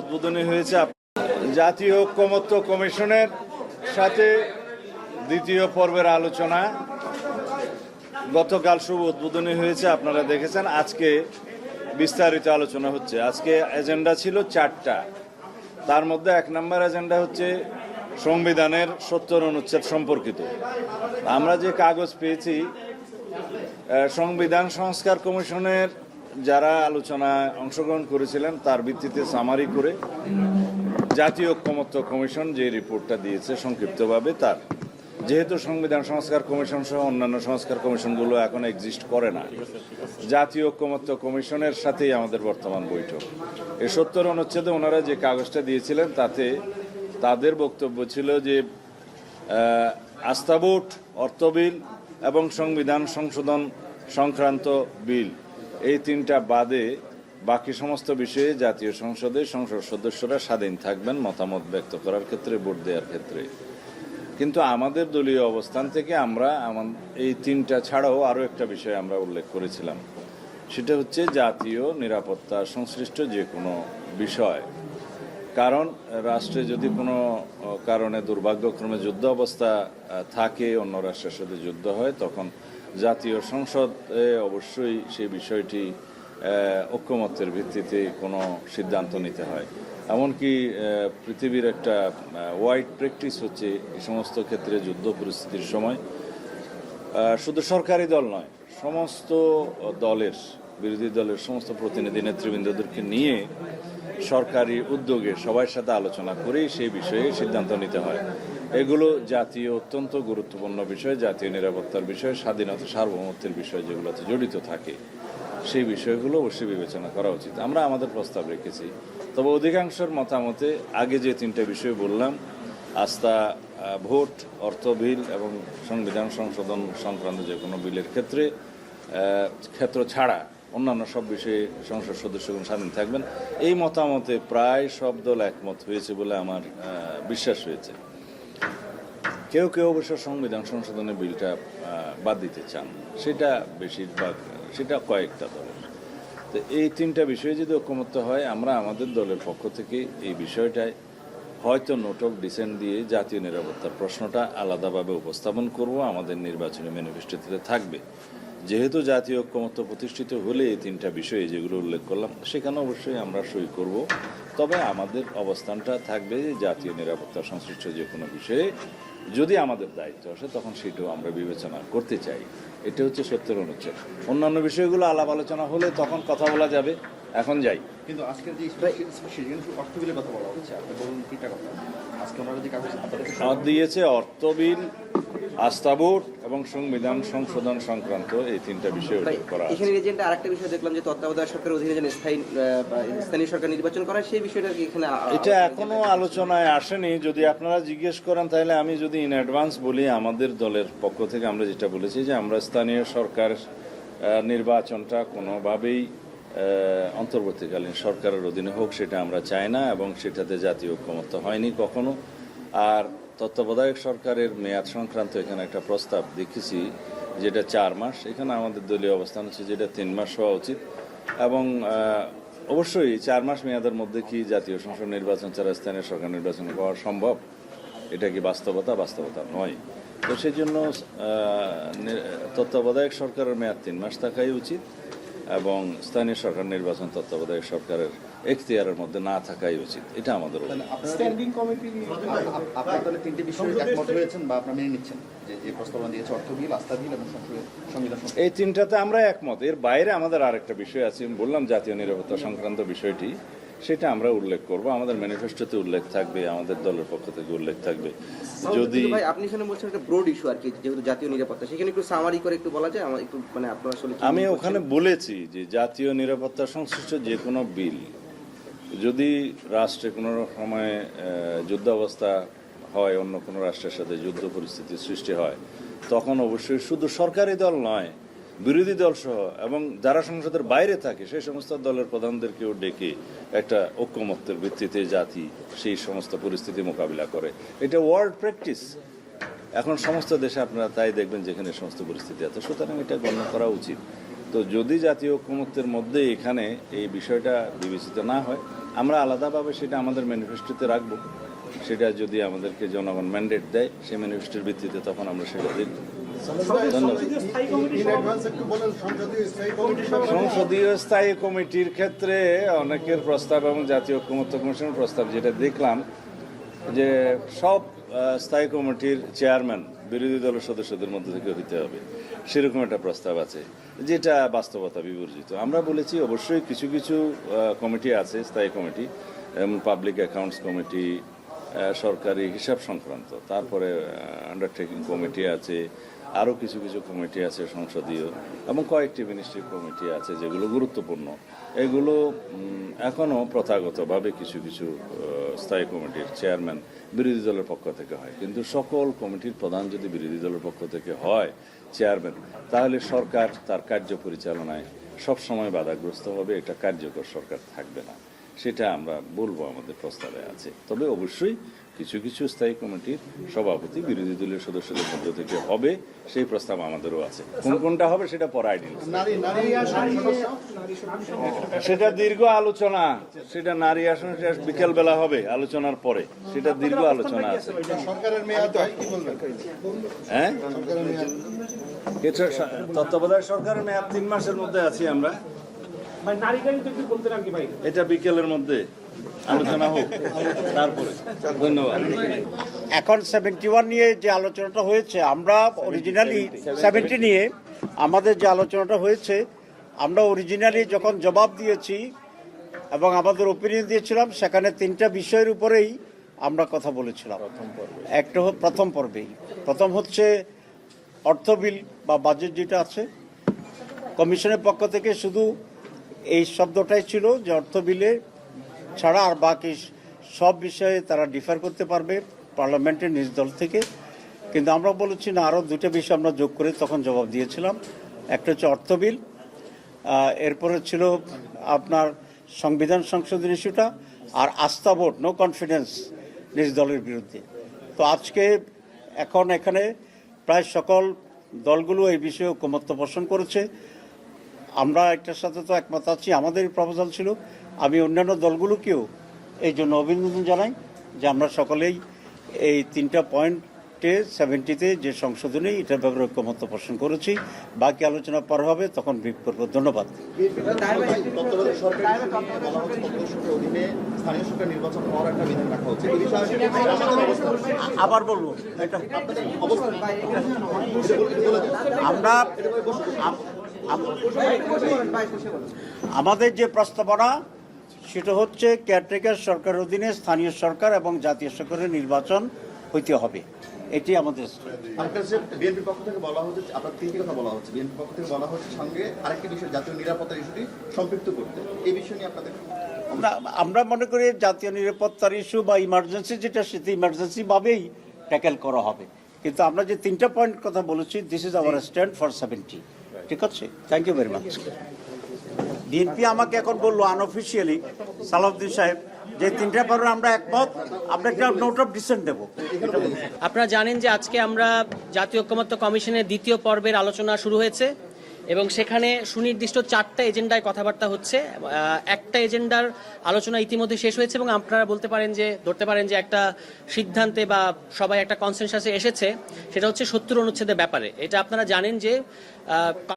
উদ্বোধনী হয়েছে জাতীয় ঐক্যমত্য কমিশনের সাথে দ্বিতীয় পর্বের আলোচনা। গতকাল শুভ উদ্বোধনী হয়েছে, আপনারা দেখেছেন। আজকে বিস্তারিত আলোচনা হচ্ছে। আজকে এজেন্ডা ছিল চারটা। তার মধ্যে এক নম্বর এজেন্ডা হচ্ছে সংবিধানের সত্তর অনুচ্ছেদ সম্পর্কিত। আমরা যে কাগজ পেয়েছি সংবিধান সংস্কার কমিশনের যারা আলোচনায় অংশগ্রহণ করেছিলেন, তার ভিত্তিতে সামারি করে জাতীয় ঐক্যমত্য কমিশন যে রিপোর্টটা দিয়েছে সংক্ষিপ্তভাবে তার। যেহেতু সংবিধান সংস্কার কমিশন সহ অন্যান্য সংস্কার কমিশনগুলো এখন এক্সিস্ট করে না, জাতীয় ঐক্যমত্য কমিশনের সাথেই আমাদের বর্তমান বৈঠক। এই সত্তর অনুচ্ছেদে ওনারা যে কাগজটা দিয়েছিলেন, তাতে তাদের বক্তব্য ছিল যে আস্থা ভোট অর্থ বিল এবং সংবিধান সংশোধন সংক্রান্ত বিল। এই তিনটা বাদে বাকি সমস্ত বিষয়ে জাতীয় সংসদে সংসদ সদস্যরা স্বাধীন থাকবেন, মতামত ব্যক্ত করার ক্ষেত্রে, ভোট দেওয়ার ক্ষেত্রে। কিন্তু আমাদের দলীয় অবস্থান থেকে আমরা এই তিনটা ছাড়াও আরও একটা বিষয় আমরা উল্লেখ করেছিলাম। সেটা হচ্ছে জাতীয় নিরাপত্তা সংশ্লিষ্ট যে কোনো বিষয়। কারণ রাষ্ট্রে যদি কোনো কারণে দুর্ভাগ্যক্রমে যুদ্ধ অবস্থা থাকে, অন্য রাষ্ট্রের সাথে যুদ্ধ হয়, তখন জাতীয় সংসদে অবশ্যই সেই বিষয়টি ঐক্যমত্যের ভিত্তিতে কোনো সিদ্ধান্ত নিতে হয়। এমনকি পৃথিবীর একটা ওয়াইড প্র্যাকটিস হচ্ছে এই সমস্ত ক্ষেত্রে যুদ্ধ পরিস্থিতির সময়। শুধু সরকারি দল নয়, সমস্ত দলের, বিরোধী দলের সমস্ত প্রতিনিধি নেতৃবৃন্দদেরকে নিয়ে সরকারি উদ্যোগে সবার সাথে আলোচনা করেই সেই বিষয়ে সিদ্ধান্ত নিতে হয়। এগুলো জাতীয়, অত্যন্ত গুরুত্বপূর্ণ বিষয়, জাতীয় নিরাপত্তার বিষয়, স্বাধীনতা, সার্বভৌমত্বের বিষয় যেগুলোতে জড়িত থাকে, সেই বিষয়গুলো অবশ্যই বিবেচনা করা উচিত। আমরা আমাদের প্রস্তাব রেখেছি। তবে অধিকাংশের মতামতে, আগে যে তিনটে বিষয় বললাম, আস্থা ভোট, অর্থ বিল এবং সংবিধান সংশোধন সংক্রান্ত যে কোনো বিলের ক্ষেত্রে ক্ষেত্র ছাড়া অন্যান্য সব বিষয়ে সংসদ সদস্যগণ স্বাধীন থাকবেন। এই মতামতে প্রায় সব দল একমত হয়েছে বলে আমার বিশ্বাস হয়েছে। কেউ কেউ অবশ্য সংবিধান সংশোধনের বিলটা বাদ দিতে চান। সেটা বেশিরভাগ, সেটা কয়েকটা দলের। তো এই তিনটা বিষয়ে যদি ঐক্যমত্য হয়, আমরা আমাদের দলের পক্ষ থেকে এই বিষয়টায় হয়তো নোট অফ ডিসেন্ট দিয়ে জাতীয় নিরাপত্তার প্রশ্নটা আলাদাভাবে উপস্থাপন করব। আমাদের নির্বাচনী ম্যানিফেস্টোতে থাকবে। যেহেতু জাতীয় ঐক্যমত্য প্রতিষ্ঠিত হলে এই তিনটা বিষয়ে যেগুলো উল্লেখ করলাম, সেখানে অবশ্যই আমরা সই করব। তবে আমাদের অবস্থানটা থাকবে জাতীয় নিরাপত্তা সংশ্লিষ্ট যে কোনো বিষয়ে যদি আমাদের দায়িত্ব আসে তখন সেটাও আমরা বিবেচনা করতে চাই। এটা হচ্ছে সত্যের অনুচ্ছেদ। অন্যান্য বিষয়গুলো আলাপ আলোচনা হলে তখন কথা বলা যাবে। এখন যাই। কিন্তু আজকের যে অর্থ বিলের কথা বলা হচ্ছে। আপনি বলুন তিনটা কথা। আজকে ওনারা যে কাগজ দিয়েছে অর্থ বিল আস্থা এবং সংবিধান সংশোধন সংক্রান্ত এই তিনটা বিষয় করা এখানে এজেন্ডা আরেকটা বিষয় দেখলাম যে তত্ত্বাবধায়ক সরকারের অধীনে যেন স্থায়ী স্থানীয় সরকার নির্বাচন করা সেই বিষয়টা এখানে এটা এখনও আলোচনায় আসেনি। যদি আপনারা জিজ্ঞেস করেন তাহলে আমি যদি ইন অ্যাডভান্স বলি আমাদের দলের পক্ষ থেকে আমরা যেটা বলেছি যে আমরা স্থানীয় সরকার নির্বাচনটা কোনোভাবেই অন্তর্বর্তীকালীন সরকারের অধীনে হোক সেটা আমরা চাই না এবং সেটাতে জাতীয় ঐক্যমত্য হয়নি কখনো। আর তত্ত্বাবধায়ক সরকারের মেয়াদ সংক্রান্ত এখানে একটা প্রস্তাব দেখেছি, যেটা চার মাস। এখানে আমাদের দলীয় অবস্থান হচ্ছে যেটা তিন মাস হওয়া উচিত। এবং অবশ্যই চার মাস মেয়াদের মধ্যে কি জাতীয় সংসদ নির্বাচন ছাড়া স্থানীয় সরকার নির্বাচন হওয়া সম্ভব? এটা কি বাস্তবতা? বাস্তবতা নয়। তো সেই জন্য তত্ত্বাবধায়ক সরকারের মেয়াদ তিন মাস থাকাই উচিত। এবং স্থানীয় সরকার নির্বাচন তত্ত্বাবধায়ক সরকারের এখতিয়ারের মধ্যে না থাকাই উচিত। এটা আমাদের স্ট্যান্ডিং কমিটি আপনার দলে তিনটে বিষয়ে একমত হয়েছেন বা আপনারা মেনে নিচ্ছেন যে যে প্রস্তাবনা দিয়েছে অর্থ বিল আস্থা বিল এবং সংবিধান এই তিনটাতে আমরা একমত। এর বাইরে আমাদের আরেকটা বিষয় আছে। আমি বললাম জাতীয় নিরাপত্তা সংক্রান্ত বিষয়টি। সেটা আমরা উল্লেখ করব। আমাদের ম্যানিফেস্টোতে উল্লেখ থাকবে আমাদের দলের পক্ষ থেকে উল্লেখ থাকবে। যদি ভাই আপনি এখানে বলছেন একটা ব্রড ইস্যু আর কি যেহেতু জাতীয় নিরাপত্তা সেখানে একটু সামারি করে একটু বলা যায়? আমার একটু মানে আপনারা আসলে আমি ওখানে বলেছি যে জাতীয় নিরাপত্তা সংশ্লিষ্ট যে কোনো বিল যদি রাষ্ট্রে কোনো সময় আহ, যুদ্ধ অবস্থা হয় অন্য কোনো রাষ্ট্রের সাথে যুদ্ধ পরিস্থিতির সৃষ্টি হয় তখন অবশ্যই শুধু সরকারি দল নয় বিরোধী দল সহ এবং যারা সংসদের বাইরে থাকে, সেই সমস্ত দলের প্রধানদেরকেও ডেকে একটা ঐক্যমত্যের ভিত্তিতে জাতি সেই সমস্ত পরিস্থিতি মোকাবিলা করে। এটা ওয়ার্ল্ড প্র্যাকটিস এখন সমস্ত দেশে আপনারা তাই দেখবেন যেখানে সমস্ত পরিস্থিতি আছে। সুতরাং এটা গণ্য করা উচিত। তো যদি জাতীয় ঐক্যমত্যের মধ্যে এখানে এই বিষয়টা বিবেচিত না হয়, আমরা আলাদাভাবে সেটা আমাদের ম্যানিফেস্টোতে রাখব। সেটা যদি আমাদেরকে জনগণ ম্যান্ডেট দেয়, সেই ম্যানিফেস্টোর ভিত্তিতে তখন আমরা সেটা ধন্যবাদ সংসদীয় স্থায়ী কমিটির ক্ষেত্রে অনেকের প্রস্তাব এবং জাতীয় ঐক্যমত্য কমিশনের প্রস্তাব যেটা দেখলাম যে সব স্থায়ী কমিটির চেয়ারম্যান বিরোধী দলের সদস্যদের মধ্যে থেকে হইতে হবে। সেরকম একটা প্রস্তাব আছে যেটা বাস্তবতা বিবর্জিত। আমরা বলেছি অবশ্যই কিছু কিছু কমিটি আছে স্থায়ী কমিটি যেমন পাবলিক অ্যাকাউন্টস কমিটি সরকারি হিসাব সংক্রান্ত তারপরে আন্ডারটেকিং কমিটি আছে আরও কিছু কিছু কমিটি আছে সংসদীয় এবং কয়েকটি মিনিস্ট্রি কমিটি আছে যেগুলো গুরুত্বপূর্ণ। এগুলো এখনও প্রথাগতভাবে কিছু কিছু স্থায়ী কমিটির চেয়ারম্যান বিরোধী দলের পক্ষ থেকে হয়। কিন্তু সকল কমিটির প্রধান যদি বিরোধী দলের পক্ষ থেকে হয়, চেয়ারম্যান, তাহলে সরকার তার কার্য পরিচালনায় সবসময় বাধাগ্রস্ত হবে, এটা কার্যকর সরকার থাকবে না। সেটা আমরা বলব আমাদের প্রস্তাবে আছে। তবে অবশ্যই কিছু কিছু স্থায়ী কমিটির সভাপতি বিরোধী দলীয় সদস্যদের মধ্য থেকে হবে সেই প্রস্তাব আমাদেরও আছে। কোন কোনটা হবে সেটা পরে আইডিয়া নারী নারী সমস্যা সেটা দীর্ঘ আলোচনা সেটা নারী আসন সেটা বিকেল বেলা হবে আলোচনার পরে। সেটা দীর্ঘ আলোচনা আছে। সরকারের মেয়াদ হয়, কি বলবেন? হ্যাঁ? এটা তত্ত্বাবধায়ক সরকারের মেয়াদ তিন মাসের মধ্যে আছি আমরা। এটা বিকেলের মধ্যে। আলোচনা হোক তারপরে। ধন্যবাদ। এখন সেভেন্টি ওয়ান নিয়ে যে আলোচনাটা হয়েছে আমরা অরিজিনালি সেভেন্টি নিয়ে আমাদের যে আলোচনাটা হয়েছে আমরা অরিজিনালি যখন জবাব দিয়েছি এবং আমাদের ওপিনিয়ন দিয়েছিলাম সেখানে তিনটা বিষয়ের উপরেই আমরা কথা বলেছিলাম। একটা প্রথম পর্বেই। প্রথম হচ্ছে অর্থ বিল বা বাজেট যেটা আছে কমিশনের পক্ষ থেকে শুধু এই শব্দটাই ছিল যে অর্থ বিলে ছাড়া আর বাকি সব বিষয়ে তারা ডিফার করতে পারবে পার্লামেন্টের নিজ দল থেকে। কিন্তু আমরা বলেছি না আরও দুটো বিষয় আমরা যোগ করে তখন জবাব দিয়েছিলাম। একটা হচ্ছে অর্থ বিল এরপরে ছিল আপনার সংবিধান সংশোধন ইস্যুটা আর আস্থা ভোট নো কনফিডেন্স নিজ দলের বিরুদ্ধে। তো আজকে এখন এখানে প্রায় সকল দলগুলো এই বিষয়ে ঐকমত্য পোষণ করেছে। আমরা একটার সাথে তো একমত আছি আমাদের প্রপোজাল ছিল। আমি অন্যান্য দলগুলোকেও এই জন্য অভিনন্দন জানাই যে আমরা সকলেই এই তিনটা পয়েন্টে সেভেন্টিতে যে সংশোধনী, এটার ব্যাপারে ঐক্যমত্য পোষণ করেছি। বাকি আলোচনা পর হবে, তখন ব্রিফ করব। ধন্যবাদ। আবার বলব আমরা আম- আম- আমাদের যে প্রস্তাবনা সেটা হচ্ছে কেয়ারটেকার সরকারের অধীনে স্থানীয় সরকার এবং জাতীয় সরকারের নির্বাচন হইতে হবে। এটি আমাদের বিএনপির পক্ষ থেকে বলা হচ্ছে আপনার তিনটি কথা বলা হচ্ছে। বিএনপির পক্ষ থেকে বলা হচ্ছে সঙ্গে আরেকটি বিষয় জাতীয় নিরাপত্তার ইস্যুটি সম্পৃক্ত করতে। এই বিষয় নিয়ে আপনাদের আমরা আমরা মনে করি জাতীয় নিরাপত্তার ইস্যু বা ইমার্জেন্সি যেটা সেটা ইমার্জেন্সি ভাবেই ট্যাকেল করা হবে। কিন্তু আমরা যে তিনটা পয়েন্ট কথা বলেছি this is our stand for seventy ঠিক আছে? Thank you very much BNP আমাকে এখন বলল আনঅফিসিয়ালি সালাউদ্দিন সাহেব, যে তিনটা ব্যাপারে আমরা একমত, আমরা একটা নোট অফ ডিসেন্ট দেবো। আপনারা জানেন যে আজকে আমরা জাতীয় ঐক্যমত্য কমিশনের দ্বিতীয় পর্বের আলোচনা শুরু হয়েছে এবং সেখানে সুনির্দিষ্ট চারটা এজেন্ডায় কথাবার্তা হচ্ছে। একটা এজেন্ডার আলোচনা ইতিমধ্যে শেষ হয়েছে এবং আপনারা বলতে পারেন যে, ধরতে পারেন যে একটা সিদ্ধান্তে বা সবাই একটা কনসেনসাসে এসেছে, সেটা হচ্ছে সত্তর অনুচ্ছেদের ব্যাপারে। এটা আপনারা জানেন যে